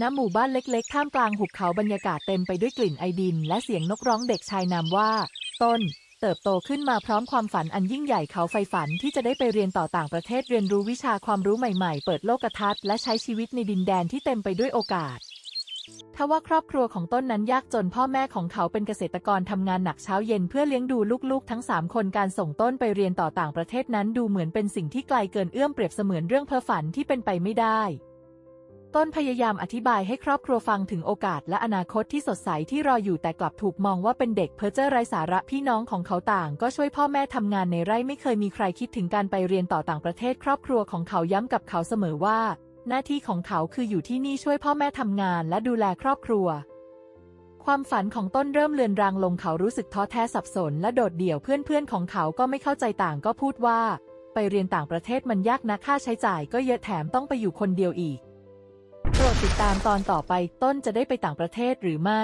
ณหมู่บ้านเล็กๆ ท่ามกลางหุบเขาบรรยากาศเต็มไปด้วยกลิ่นไอดิน และเสียงนกร้องเด็กชายนามว่า ต้น เติบโตขึ้นมาพร้อมความฝันอันยิ่งใหญ่เขาใฝ่ฝันที่จะได้ไปเรียนต่อต่างประเทศเรียนรู้วิชาความรู้ใหม่ๆ เปิดโลกทัศน์และใช้ชีวิตในดินแดนที่เต็มไปด้วยโอกาสทว่าครอบครัวของต้นนั้นยากจนพ่อแม่ของเขาเป็นเกษตรกรทำงานหนักเช้าเย็นเพื่อเลี้ยงดูลูกๆ ทั้งสามคนการส่งต้นไปเรียนต่อต่างประเทศนั้นดูเหมือนเป็นสิ่งที่ไกลเกินเอื้อมเปรียบเสมือนเรื่องเพ้อฝันที่เป็นไปไม่ได้ ต้นพยายามอธิบายให้ครอบครัวฟังถึงโอกาสและอนาคตที่สดใสที่รออยู่แต่กลับถูกมองว่าเป็นเด็กเพ้อเจ้อไร้สาระพี่น้องของเขาต่าง ก็ช่วยพ่อแม่ทำงานในไร่ไม่เคยมีใครคิดถึงการไปเรียนต่อต่างประเทศ ครอบครัวของเขาย้ำกับเขาเสมอว่า หน้าที่ของเขาคืออยู่ที่นี่ช่วยพ่อแม่ทำงานและดูแลครอบครัว ความฝันของต้นเริ่มเลือนรางลงเขารู้สึกท้อแท้สับสน และโดดเดี่ยวเพื่อนๆของเขาก็ไม่เข้าใจต่างก็พูดว่า ไปเรียนต่างประเทศมันยากนะค่าใช้จ่าย ก็เยอะแถมต้องไปอยู่คนเดียวอีก รดติดตามตอนต่อไปต้นจะได้ไปต่างประเทศหรือไม่